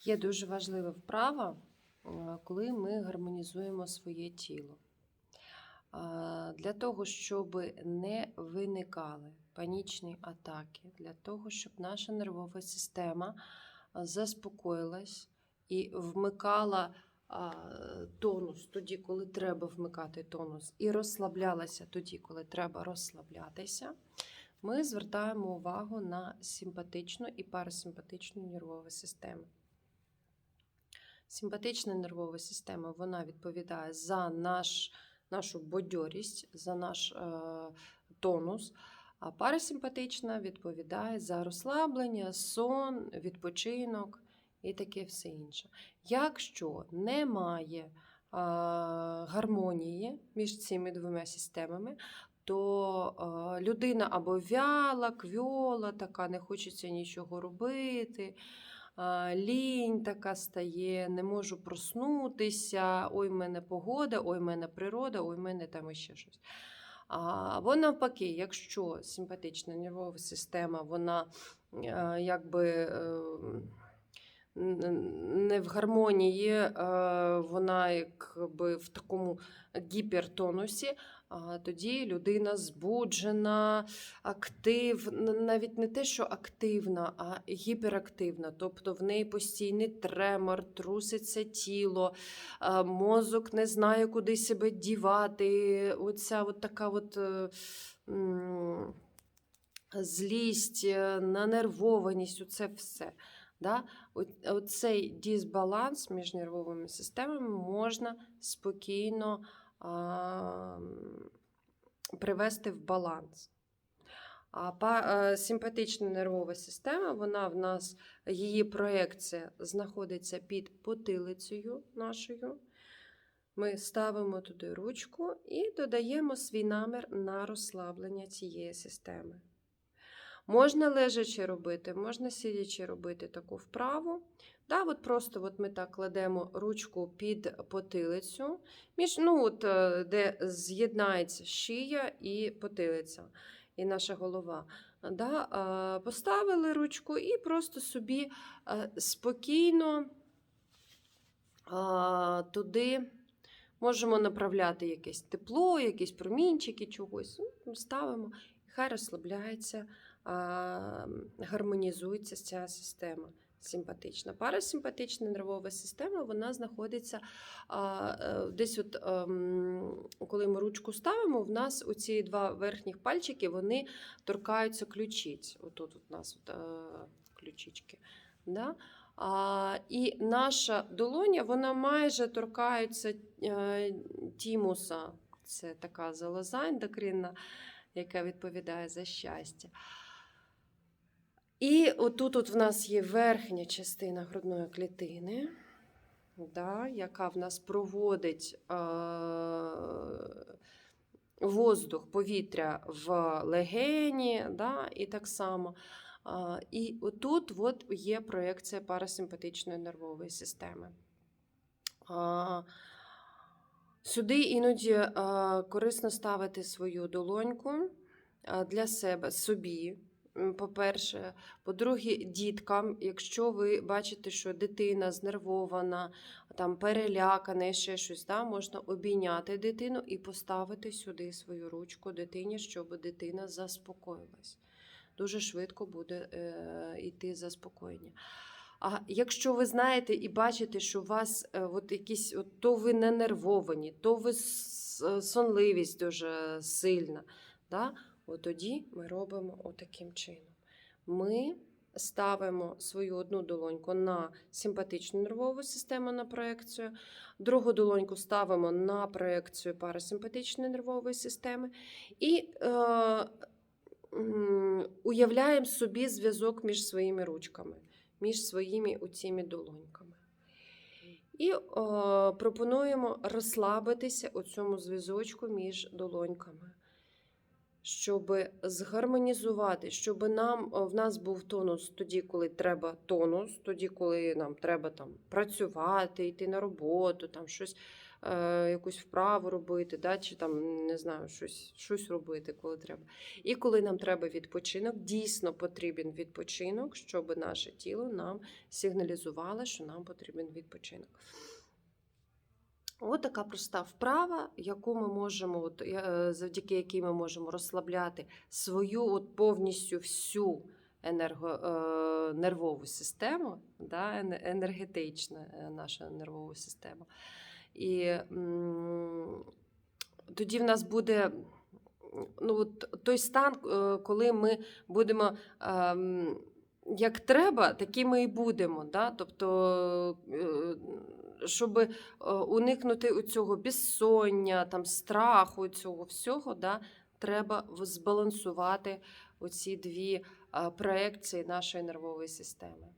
Є дуже важлива вправа, е, коли ми гармонізуємо своє тіло. Для того, щоб не виникали панічні атаки, для того, щоб наша нервова система а, заспокоїлась і вмикала тонус тоді, коли треба вмикати тонус, і розслаблялася тоді, коли треба розслаблятися, ми звертаємо увагу на симпатичну і парасимпатичну нервову систему. Симпатична нервова система вона відповідає за наш, нашу бодьорість, за наш е, тонус, а парасимпатична відповідає за розслаблення, сон, відпочинок і таке все інше. Якщо немає е, гармонії між цими двома системами, то е, людина або вяла, квьола, така, не хочеться нічого робити лінь така стає, не можу проснутися, ой, в мене погода, ой, в мене природа, ой, в мене там іще щось. Або навпаки, якщо симпатична нервова система, вона е, якби е, не в гармонії, е, вона якби в такому гіпертонусі, тоді людина збуджена, актив, навіть не те, що активна, а гіперактивна. Тобто в неї постійний тремор, труситься тіло, мозок не знає, куди себе дівати. Оця от така от. е, Злість, е, нанервованість, оце все. Да? Оцей дисбаланс між нервовими системами можна спокійно привести в баланс. А е, симпатична нервова система, вона в нас, її проекція знаходиться під потилицею нашою. Ми ставимо туди ручку і додаємо свій намір на розслаблення цієї системи. Можна лежачи робити, можна сидячи робити таку вправу. Да, от просто от ми так кладемо ручку під потилицю, між, ну, от, е, де з'єднається шия і потилиця, і наша голова. Да, е, Поставили ручку і просто собі е, спокійно туди можемо направляти якесь тепло, якісь промінчики чогось. Ну, Ставимо, і хай розслабляється, гармонізується ця система. Симпатична. Парасимпатична нервова система вона знаходиться а, е, десь, от, ем, коли ми ручку ставимо, в нас оці два верхніх пальчики вони торкаються ключиць. Отут у нас от, е, ключички. Да? А, і наша долоня вона майже торкається е, тімуса. Це така залоза ендокринна, яка відповідає за щастя. І отут от в нас є верхня частина грудної клітини, да, яка в нас проводить е, воздух, повітря в легені, да, і так само. А, І отут от є проекція парасимпатичної нервової системи. А, Сюди іноді а, корисно ставити свою долоньку для себе, собі. По-перше, по-друге, діткам, якщо ви бачите, що дитина знервована, там перелякана, і ще щось, да, можна обійняти дитину і поставити сюди свою ручку дитині, щоб дитина заспокоїлась дуже швидко буде е, йти заспокоєння. А якщо ви знаєте і бачите, що у вас е, от якісь, от, то ви не нервовані, то ви сонливість дуже сильна, да? От тоді ми робимо отаким чином. Ми ставимо свою одну долоньку на симпатичну нервову систему на проекцію, другу долоньку ставимо на проекцію парасимпатичної нервової системи. І е, уявляємо собі зв'язок між своїми ручками, між своїми оціми долоньками. І е, пропонуємо розслабитися у цьому зв'язочку між долоньками, щоб згармонізувати, щоб нам, е, в нас був тонус тоді, коли треба тонус, тоді, коли нам треба там, працювати, йти на роботу, там щось е, якусь вправу робити, да, чи там не знаю, щось, щось робити, коли треба. І коли нам треба відпочинок, дійсно потрібен відпочинок, щоб наше тіло нам сигналізувало, що нам потрібен відпочинок. От така проста вправа, яку ми можемо, от, е, завдяки якій ми можемо розслабляти свою от повністю всю енерго, е, нервову систему, да, енергетична е, наша нервова система. І м, тоді в нас буде ну, от, той стан, е, коли ми будемо. ем, як треба, такими і будемо. Да? Тобто, е, щоб е, уникнути цього безсоння, там, страху, цього всього, да? треба збалансувати оці дві е, проекції нашої нервової системи.